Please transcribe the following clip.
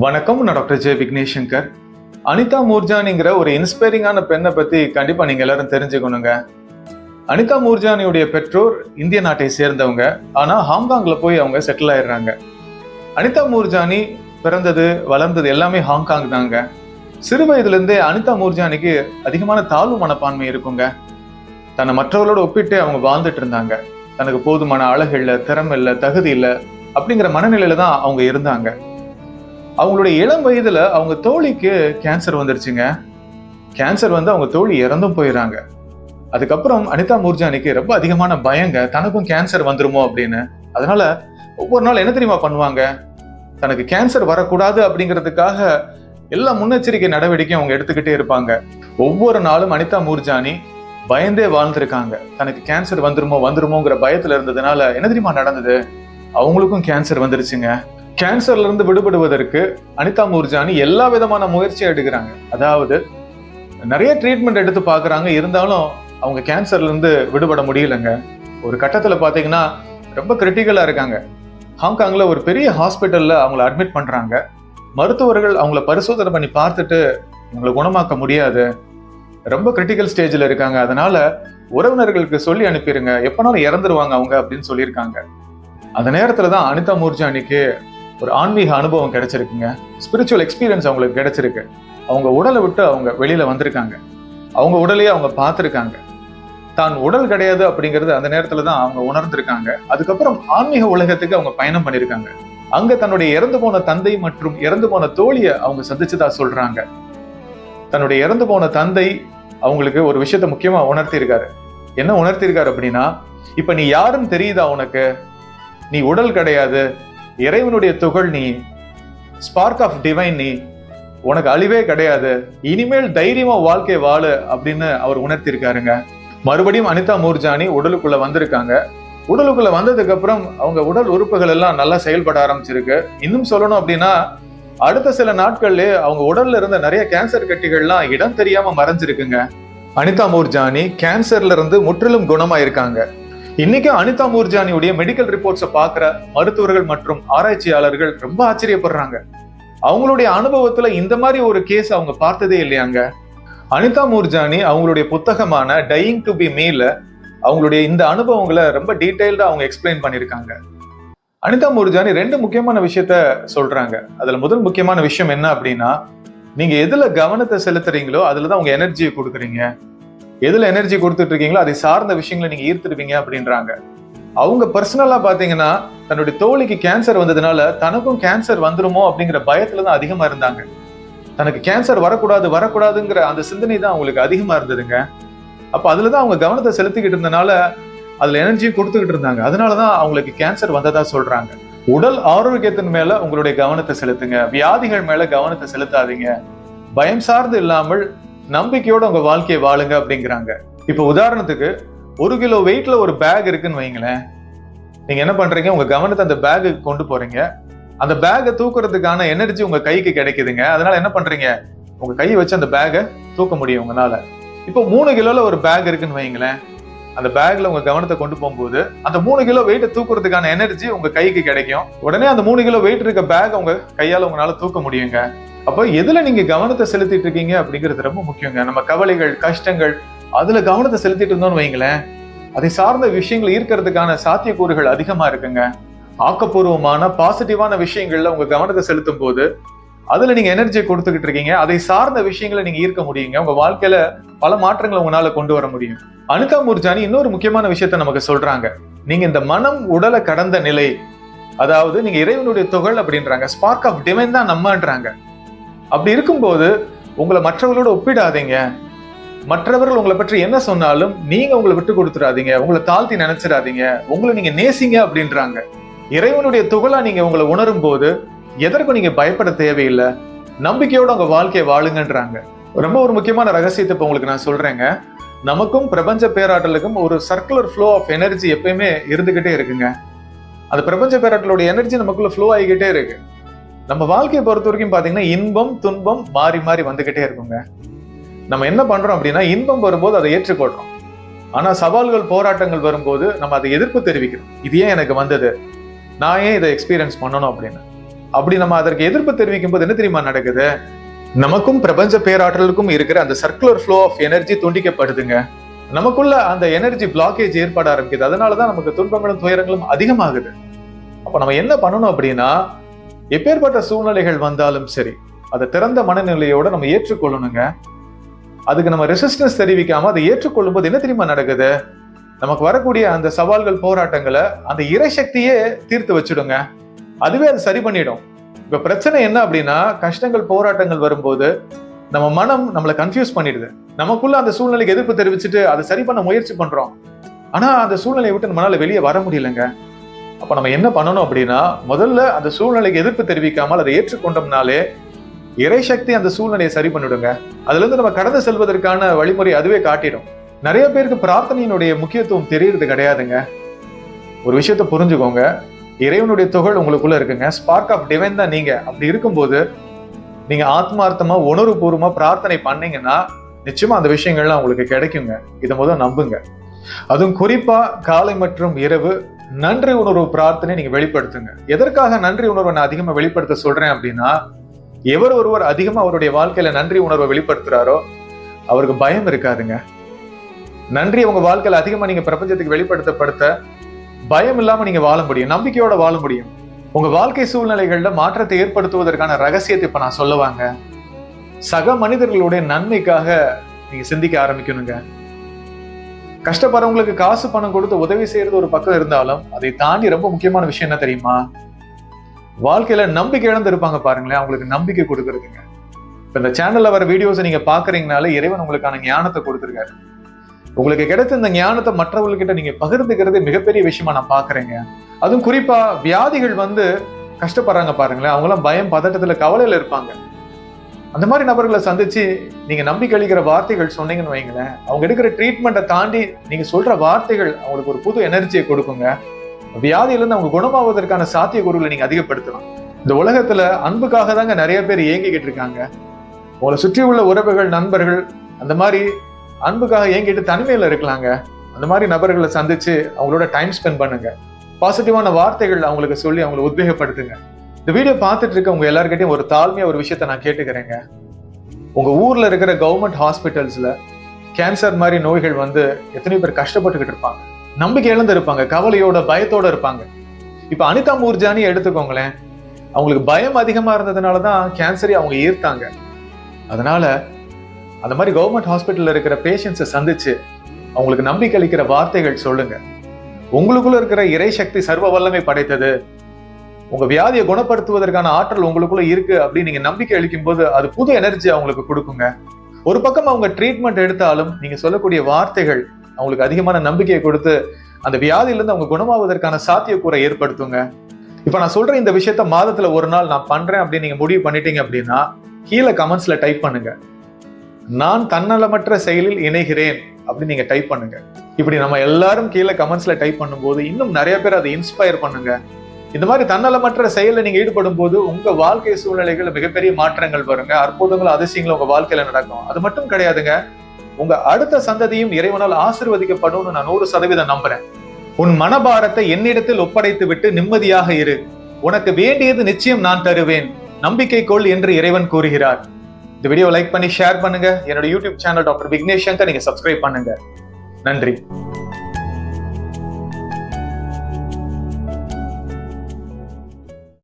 வணக்கம் நான் டாக்டர் ஜெய விக்னேஷங்கர். அனிதா மூர்ஜானிங்கிற ஒரு இன்ஸ்பைரிங்கான பெண்ணை பற்றி கண்டிப்பாக நீங்கள் எல்லாரும் தெரிஞ்சுக்கணுங்க. அனிதா மூர்ஜானியுடைய பெற்றோர் இந்திய நாட்டை சேர்ந்தவங்க. ஆனால் ஹாங்காங்கில் போய் அவங்க செட்டில் ஆயிடுறாங்க. அனிதா மூர்ஜானி பிறந்தது வளர்ந்தது எல்லாமே ஹாங்காங் தாங்க. சிறு வயதுலேருந்தே அனிதா மூர்ஜானிக்கு அதிகமான தாழ்வு மனப்பான்மை இருக்குங்க. தன்னை மற்றவர்களோட ஒப்பிட்டு அவங்க வாழ்ந்துட்டு இருந்தாங்க. தனக்கு போதுமான அழகு இல்லை திறமை இல்லை தகுதி இல்லை அப்படிங்கிற மனநிலையில தான் அவங்க இருந்தாங்க. அவங்களுடைய இளம் வயதுல அவங்க தோழிக்கு கேன்சர் வந்துருச்சுங்க. கேன்சர் வந்து அவங்க தோழி இறந்தும் போயிடுறாங்க அதுக்கப்புறம் அனிதா மூர்ஜானிக்கு ரொம்ப அதிகமான பயங்க. தனக்கும் கேன்சர் வந்துருமோ அப்படின்னு. அதனால ஒவ்வொரு நாள் என்ன தெரியுமா பண்ணுவாங்க? தனக்கு கேன்சர் வரக்கூடாது அப்படிங்கிறதுக்காக எல்லா முன்னெச்சரிக்கை நடவடிக்கையும் அவங்க எடுத்துக்கிட்டே இருப்பாங்க. ஒவ்வொரு நாளும் அனிதா மூர்ஜானி பயந்தே வாழ்ந்திருக்காங்க. தனக்கு கேன்சர் வந்துருமோ வந்துருமோங்கிற பயத்துல இருந்ததுனால என்ன தெரியுமா நடந்தது? அவங்களுக்கும் கேன்சர் வந்துருச்சுங்க. கேன்சர்ல இருந்து விடுபடுவதற்கு அனிதா மூர்ஜானி எல்லா விதமான முயற்சியும் எடுக்கிறாங்க. அதாவது நிறைய ட்ரீட்மெண்ட் எடுத்து பார்க்குறாங்க. இருந்தாலும் அவங்க கேன்சர்ல இருந்து விடுபட முடியலங்க. ஒரு கட்டத்தில் பார்த்தீங்கன்னா ரொம்ப கிரிட்டிக்கலாக இருக்காங்க. ஹாங்காங்கில் ஒரு பெரிய ஹாஸ்பிட்டலில் அவங்கள அட்மிட் பண்ணுறாங்க மருத்துவர்கள் அவங்கள பரிசோதனை பண்ணி பார்த்துட்டு உங்களை குணமாக்க முடியாது. ரொம்ப கிரிட்டிக்கல் ஸ்டேஜில் இருக்காங்க. அதனால உறவினர்களுக்கு சொல்லி அனுப்பிடுங்க எப்போனாலும் இறந்துருவாங்க அவங்க அப்படின்னு சொல்லியிருக்காங்க. அந்த நேரத்தில் தான் அனிதா மூர்ஜானிக்கு ஒரு ஆன்மீக அனுபவம் கிடைச்சிருக்குங்க. ஸ்பிரிச்சுவல் எக்ஸ்பீரியன்ஸ் அவங்களுக்கு கிடைச்சிருக்கு. அவங்க உடலை விட்டு அவங்க வெளியில வந்திருக்காங்க. அவங்க உடலையே அவங்க பார்த்துருக்காங்க. தான் உடல் கிடையாது அப்படிங்கிறது அந்த நேரத்தில் தான் அவங்க உணர்ந்திருக்காங்க. அதுக்கப்புறம் ஆன்மீக உலகத்துக்கு அவங்க பயணம் பண்ணியிருக்காங்க அங்க தன்னுடைய இறந்து போன தந்தை மற்றும் இறந்து போன தோழியை அவங்க சந்திச்சதா சொல்றாங்க. தன்னுடைய இறந்து போன தந்தை அவங்களுக்கு ஒரு விஷயத்த முக்கியமா உணர்த்தியிருக்காரு. என்ன உணர்த்தியிருக்காரு அப்படின்னா இப்ப நீ யாருன்னு தெரியுதா உனக்கு? நீ உடல் கிடையாது. இறைவனுடைய துகள் நீ ஸ்பார்க் ஆஃப் டிவைன் நீ உனக்கு அழிவே கிடையாது. இனிமேல் தைரியமா வாழ்க்கை வாழு அப்படின்னு அவர் உணர்த்திருக்காருங்க. மறுபடியும் அனிதா மூர்ஜானி உடலுக்குள்ள வந்திருக்காங்க. உடலுக்குள்ள வந்ததுக்கு அப்புறம் அவங்க உடல் உறுப்புகள் எல்லாம் நல்லா செயல்பட ஆரம்பிச்சிருக்கு. இன்னும் சொல்லணும் அப்படின்னா அடுத்த சில நாட்கள்லயே அவங்க உடல்ல இருந்த நிறைய கேன்சர் கட்டிகள்லாம் இடம் தெரியாம மறைஞ்சிருக்குங்க. அனிதா மூர்ஜானி கேன்சர்ல இருந்து முற்றிலும் குணமாயிருக்காங்க. இன்னைக்கு அனிதா மூர்ஜானியுடைய மெடிக்கல் ரிப்போர்ட்ஸை பார்க்குற மருத்துவர்கள் மற்றும் ஆராய்ச்சியாளர்கள் ரொம்ப ஆச்சரியப்படுறாங்க. அவங்களுடைய அனுபவத்துல இந்த மாதிரி ஒரு கேஸ் அவங்க பார்த்ததே இல்லையாங்க? அனிதா மூர்ஜானி அவங்களுடைய புத்தகமான டையிங் டு பி மீல அவங்களுடைய இந்த அனுபவங்களை ரொம்ப டீட்டெயில்டா அவங்க எக்ஸ்பிளைன் பண்ணியிருக்காங்க. அனிதா மூர்ஜானி ரெண்டு முக்கியமான விஷயத்த சொல்றாங்க. அதுல முதல் முக்கியமான விஷயம் என்ன அப்படின்னா நீங்க எதுல கவனத்தை செலுத்துறீங்களோ அதுல தான் உங்க எனர்ஜியை கொடுக்குறீங்க. எதுல எனர்ஜி கொடுத்துட்டு இருக்கீங்களோ அதை சார்ந்த விஷயங்களை நீங்க ஈர்த்துருவீங்க அப்படின்றாங்க. அவங்க பர்சனலா பாத்தீங்கன்னா தன்னுடைய தோழிக்கு கேன்சர் வந்ததுனால தனக்கும் கேன்சர் வந்துருமோ அப்படிங்கிற பயத்துல தான் அதிகமா இருந்தாங்க. தனக்கு கேன்சர் வரக்கூடாது வரக்கூடாதுங்கிற அந்த சிந்தனை தான் அவங்களுக்கு அதிகமா இருந்ததுங்க. அப்ப அதுலதான் அவங்க கவனத்தை செலுத்திக்கிட்டு இருந்தனால அதுல எனர்ஜி கொடுத்துக்கிட்டு இருந்தாங்க. அதனாலதான் அவங்களுக்கு கேன்சர் வந்ததா சொல்றாங்க. உடல் ஆரோக்கியத்தின் மேல உங்களுடைய கவனத்தை செலுத்துங்க. வியாதிகள் மேல கவனத்தை செலுத்தாதீங்க. பயம் சார்ந்து இல்லாமல் நம்பிக்கையோட உங்க வாழ்க்கையை வாழுங்க அப்படிங்கிறாங்க. இப்ப உதாரணத்துக்கு ஒரு கிலோ வெயிட்ல ஒரு பேக் இருக்குன்னு வைங்களேன். நீங்க என்ன பண்றீங்க? உங்க கவனத்தை அந்த பேக்கு கொண்டு போறீங்க. அந்த பேக்கை தூக்குறதுக்கான எனர்ஜி உங்க கைக்கு கிடைக்குதுங்க. அதனால என்ன பண்றீங்க? உங்க கையை வச்சு அந்த பேக்கை தூக்க முடியும் உங்களால. இப்போ மூணு கிலோல ஒரு பேக் இருக்குன்னு வைங்களேன். அந்த பேக்ல உங்க கவனத்தை கொண்டு போகும்போது அந்த மூணு கிலோ வெயிட்டை தூக்குறதுக்கான எனர்ஜி உங்க கைக்கு கிடைக்கும். உடனே அந்த மூணு கிலோ வெயிட் இருக்க பேக் உங்க கையால உங்களால தூக்க முடியுங்க. அப்போ எதுல நீங்க கவனத்தை செலுத்திட்டு இருக்கீங்க அப்படிங்கிறது ரொம்ப முக்கியங்க. நம்ம கவலைகள் கஷ்டங்கள் அதுல கவனத்தை செலுத்திட்டு இருந்தோம்னு வைங்களேன் அதை சார்ந்த விஷயங்கள் ஈர்க்கிறதுக்கான சாத்தியக்கூறுகள் அதிகமா இருக்குங்க. ஆக்கப்பூர்வமான பாசிட்டிவான விஷயங்கள்ல உங்க கவனத்தை செலுத்தும் போது அதுல நீங்க எனர்ஜி கொடுத்துக்கிட்டு இருக்கீங்க. அதை சார்ந்த விஷயங்களை நீங்க ஈர்க்க முடியுங்க. உங்க வாழ்க்கையில பல மாற்றங்களை உங்களால கொண்டு வர முடியும். அனிதா முர்ஜானி இன்னொரு முக்கியமான விஷயத்த நமக்கு சொல்றாங்க. நீங்க இந்த மனம் உடலை கடந்த நிலை அதாவது நீங்க இறைவனுடைய துகள் அப்படின்றாங்க. ஸ்பார்க் ஆஃப் டிவைன் தான் நம்மன்றாங்க. அப்படி இருக்கும்போது உங்களை மற்றவர்களோட ஒப்பிடாதீங்க. மற்றவர்கள் உங்களை பற்றி என்ன சொன்னாலும் நீங்க உங்களை விட்டு கொடுத்துடாதீங்க. உங்களை தாழ்த்தி நினைச்சிடாதீங்க. உங்களை நீங்க நேசிங்க அப்படின்றாங்க. இறைவனுடைய துகளா நீங்க உங்களை உணரும் போது எதற்கும் நீங்க பயப்பட தேவையில்லை. நம்பிக்கையோட உங்க வாழ்க்கையை வாழுங்கன்றாங்க. ரொம்ப ஒரு முக்கியமான ரகசியத்தை இப்ப உங்களுக்கு நான் சொல்றேங்க. நமக்கும் பிரபஞ்ச பேராட்டலுக்கும் ஒரு சர்க்குலர் ஃப்ளோ ஆஃப் எனர்ஜி எப்பயுமே இருந்துகிட்டே இருக்குங்க. அந்த பிரபஞ்ச பேராட்டலோட எனர்ஜி நமக்குள்ள ஃப்ளோ ஆகிக்கிட்டே இருக்கு. நம்ம வாழ்க்கையை பொறுத்த வரைக்கும் பார்த்தீங்கன்னா இன்பம் துன்பம் மாறி மாறி வந்துக்கிட்டே இருக்குங்க. நம்ம என்ன பண்றோம் அப்படின்னா இன்பம் வரும்போது அதை ஏற்றுக்கொள்றோம். ஆனால் சவால்கள் போராட்டங்கள் வரும்போது நம்ம அதை எதிர்ப்பு தெரிவிக்கிறோம். இது ஏன் எனக்கு வந்தது? நான் ஏன் இதை எக்ஸ்பீரியன்ஸ் பண்ணணும் அப்படின்னு. அப்படி நம்ம அதற்கு எதிர்ப்பு தெரிவிக்கும் போது என்ன தெரியுமா நடக்குது? நமக்கும் பிரபஞ்ச பேராற்றலுக்கும் இருக்கிற அந்த சர்க்குலர் ஃப்ளோ ஆஃப் எனர்ஜி துண்டிக்கப்படுதுங்க. நமக்குள்ள அந்த எனர்ஜி பிளாக்கேஜ் ஏற்பட ஆரம்பிக்குது. அதனாலதான் நமக்கு துன்பங்களும் துயரங்களும் அதிகமாகுது. அப்ப நம்ம என்ன பண்ணணும் அப்படின்னா எப்பேற்பட்ட சூழ்நிலைகள் வந்தாலும் சரி அதை திறந்த மனநிலையோட நம்ம ஏற்றுக்கொள்ளணுங்க. அதுக்கு நம்ம ரெசிஸ்டன்ஸ் தெரிவிக்காம அதை ஏற்றுக்கொள்ளும் போது என்ன தெரியுமா நடக்குது? நமக்கு வரக்கூடிய அந்த சவால்கள் போராட்டங்களை அந்த இறைசக்தியே தீர்த்து வச்சிடுங்க. அதுவே அது சரி பண்ணிடும். இப்ப பிரச்சனை என்ன அப்படின்னா கஷ்டங்கள் போராட்டங்கள் வரும்போது நம்ம மனம் நம்மளை கன்ஃபியூஸ் பண்ணிடுது. நமக்குள்ள அந்த சூழ்நிலைக்கு எதிர்ப்பு தெரிவிச்சுட்டு அதை சரி பண்ண முயற்சி பண்றோம். ஆனா அந்த சூழ்நிலையை விட்டு நம்மளால வெளியே வர முடியலங்க. அப்போ நம்ம என்ன பண்ணணும் அப்படின்னா முதல்ல அந்த சூழ்நிலைக்கு எதிர்ப்பு தெரிவிக்காமல் அதை ஏற்றுக்கொண்டோம்னாலே இறைசக்தி அந்த சூழ்நிலையை சரி பண்ணிவிடுங்க அதுலேருந்து நம்ம கடந்து செல்வதற்கான வழிமுறை அதுவே காட்டிடும். நிறைய பேருக்கு பிரார்த்தனையினுடைய முக்கியத்துவம் தெரியறது கிடையாதுங்க. ஒரு விஷயத்த புரிஞ்சுக்கோங்க. இறைவனுடைய துகள் உங்களுக்குள்ள இருக்குங்க. ஸ்பார்க் ஆஃப் டிவைன் தான் நீங்க. அப்படி இருக்கும்போது நீங்க ஆத்மார்த்தமா உணர்வுபூர்வமா பிரார்த்தனை பண்ணீங்கன்னா நிச்சயமா அந்த விஷயங்கள்லாம் உங்களுக்கு கிடைக்குங்க. இதை முதல் நம்புங்க. அதுவும் குறிப்பா காலை மற்றும் இரவு நன்றி உணர்வு பிரார்த்தனை நீங்க வெளிப்படுத்துங்க. எதற்காக நன்றி உணர்வை நான் அதிகமா வெளிப்படுத்த சொல்றேன் அப்படின்னா எவர் ஒருவர் அதிகமா அவருடைய வாழ்க்கையில நன்றி உணர்வை வெளிப்படுத்துறாரோ அவருக்கு பயம் இருக்காதுங்க. நன்றி உங்க வாழ்க்கையில அதிகமா நீங்க பிரபஞ்சத்துக்கு வெளிப்படுத்தப்படுத்த பயம் இல்லாம நீங்க வாழ முடியும் நம்பிக்கையோட வாழ முடியும். உங்க வாழ்க்கை சூழ்நிலைகள்ல மாற்றத்தை ஏற்படுத்துவதற்கான ரகசியத்தை இப்ப நான் சொல்லுவாங்க. சக மனிதர்களுடைய நன்மைக்காக நீங்க சிந்திக்க ஆரம்பிக்கணுங்க. கஷ்டப்படுறவங்களுக்கு காசு பணம் கொடுத்து உதவி செய்யறது ஒரு பக்கம் இருந்தாலும் அதை தாண்டி ரொம்ப முக்கியமான விஷயம் என்ன தெரியுமா? வாழ்க்கையில நம்பிக்கை இழந்து இருப்பாங்க பாருங்களேன் அவங்களுக்கு நம்பிக்கை கொடுக்கறதுங்க. இப்ப இந்த சேனல்ல வர வீடியோஸை நீங்க பாக்குறீங்கனால இறைவன் உங்களுக்கான ஞானத்தை கொடுத்துருக்காரு. உங்களுக்கு கிடைத்த இந்த ஞானத்தை மற்றவர்கிட்ட நீங்க பகிர்ந்துக்கிறது மிகப்பெரிய விஷயமா நான் பாக்குறேங்க. அதுவும் குறிப்பா வியாதிகள் வந்து கஷ்டப்படுறாங்க பாருங்களேன் அவங்களாம் பயம் பதட்டத்துல கவலையில இருப்பாங்க. அந்த மாதிரி நபர்களை சந்திச்சு நீங்க நம்பிக்கை அளிக்கிற வார்த்தைகள் சொன்னீங்கன்னு வைங்களேன் அவங்க எடுக்கிற ட்ரீட்மெண்ட்டை தாண்டி நீங்க சொல்ற வார்த்தைகள் அவங்களுக்கு ஒரு புது எனர்ஜியை கொடுக்குங்க. வியாதியிலிருந்து அவங்க குணமாவதற்கான சாத்தியக்கூறுகளை நீங்க அதிகப்படுத்தலாம். இந்த உலகத்துல அன்புக்காக தாங்க நிறைய பேர் இயங்கிக்கிட்டு இருக்காங்க. உங்களை சுற்றி உள்ள உறவுகள் நண்பர்கள் அந்த மாதிரி அன்புக்காக இயங்கிட்டு தனிமையில் இருக்கலாங்க. அந்த மாதிரி நபர்களை சந்திச்சு அவங்களோட டைம் ஸ்பெண்ட் பண்ணுங்க. பாசிட்டிவான வார்த்தைகள் அவங்களுக்கு சொல்லி அவங்களை உத்வேகப்படுத்துங்க. இந்த வீடியோ பார்த்துட்டு இருக்க உங்க எல்லாருக்கிட்டையும் ஒரு தாழ்மையா ஒரு விஷயத்த நான் கேட்டுக்கிறேங்க. உங்க ஊர்ல இருக்கிற கவர்மெண்ட் ஹாஸ்பிட்டல்ஸ்ல கேன்சர் மாதிரி நோய்கள் வந்து எத்தனை பேர் கஷ்டப்பட்டுக்கிட்டு இருப்பாங்க. நம்பிக்கை இழந்து இருப்பாங்க கவலையோட பயத்தோட இருப்பாங்க. இப்ப அனிதா மூர்ஜானி எடுத்துக்கோங்களேன். அவங்களுக்கு பயம் அதிகமா இருந்ததுனால தான் கேன்சரை அவங்க ஈர்த்தாங்க. அதனால அந்த மாதிரி கவர்மெண்ட் ஹாஸ்பிட்டல்ல இருக்கிற பேஷண்ட்ஸை சந்திச்சு அவங்களுக்கு நம்பிக்கை அளிக்கிற வார்த்தைகள் சொல்லுங்க. உங்களுக்குள்ள இருக்கிற இறை சக்தி சர்வ வல்லமை படைத்தது உங்க வியாதியை குணப்படுத்துவதற்கான ஆற்றல் உங்களுக்குள்ள இருக்கு அப்படின்னு நீங்க நம்பிக்கை அளிக்கும் போது அது புது எனர்ஜி அவங்களுக்கு கொடுக்குங்க. ஒரு பக்கம் அவங்க ட்ரீட்மெண்ட் எடுத்தாலும் நீங்க சொல்லக்கூடிய வார்த்தைகள் அவங்களுக்கு அதிகமான நம்பிக்கையை கொடுத்து அந்த வியாதியிலிருந்து அவங்க குணமாவதற்கான சாத்தியக்கூறை ஏற்படுத்துங்க. இப்ப நான் சொல்ற இந்த விஷயத்த மாதத்துல ஒரு நாள் நான் பண்றேன் அப்படின்னு நீங்க முடிவு பண்ணிட்டீங்க அப்படின்னா கீழே கமெண்ட்ஸ்ல டைப் பண்ணுங்க. நான் தன்னலமற்ற செயலில் இணைகிறேன் அப்படின்னு நீங்க டைப் பண்ணுங்க. இப்படி நம்ம எல்லாரும் கீழே கமெண்ட்ஸ்ல டைப் பண்ணும்போது இன்னும் நிறைய பேர் அதை இன்ஸ்பயர் பண்ணுங்க. இந்த மாதிரி தன்னலமற்ற செயலில் நீங்கள் ஈடுபடும் போது உங்கள் வாழ்க்கை சூழ்நிலைகள் மிகப்பெரிய மாற்றங்கள் வருங்க. அற்புதங்களும் அதிசயங்களும் உங்கள் வாழ்க்கையில் நடக்கும். அது மட்டும் கிடையாதுங்க. உங்க அடுத்த சந்ததியும் இறைவனால் ஆசிர்வதிக்கப்படும் நான் நூறு சதவீதம் நம்புறேன். உன் மனபாரத்தை என்னிடத்தில் ஒப்படைத்து விட்டு நிம்மதியாக இரு. உனக்கு வேண்டியது நிச்சயம் நான் தருவேன். நம்பிக்கை கொள் என்று இறைவன் கூறுகிறார். இந்த வீடியோ லைக் பண்ணி ஷேர் பண்ணுங்க. என்னோட YouTube channel doctor Vignesh Shankar நீங்க சப்ஸ்கிரைப் பண்ணுங்க. நன்றி.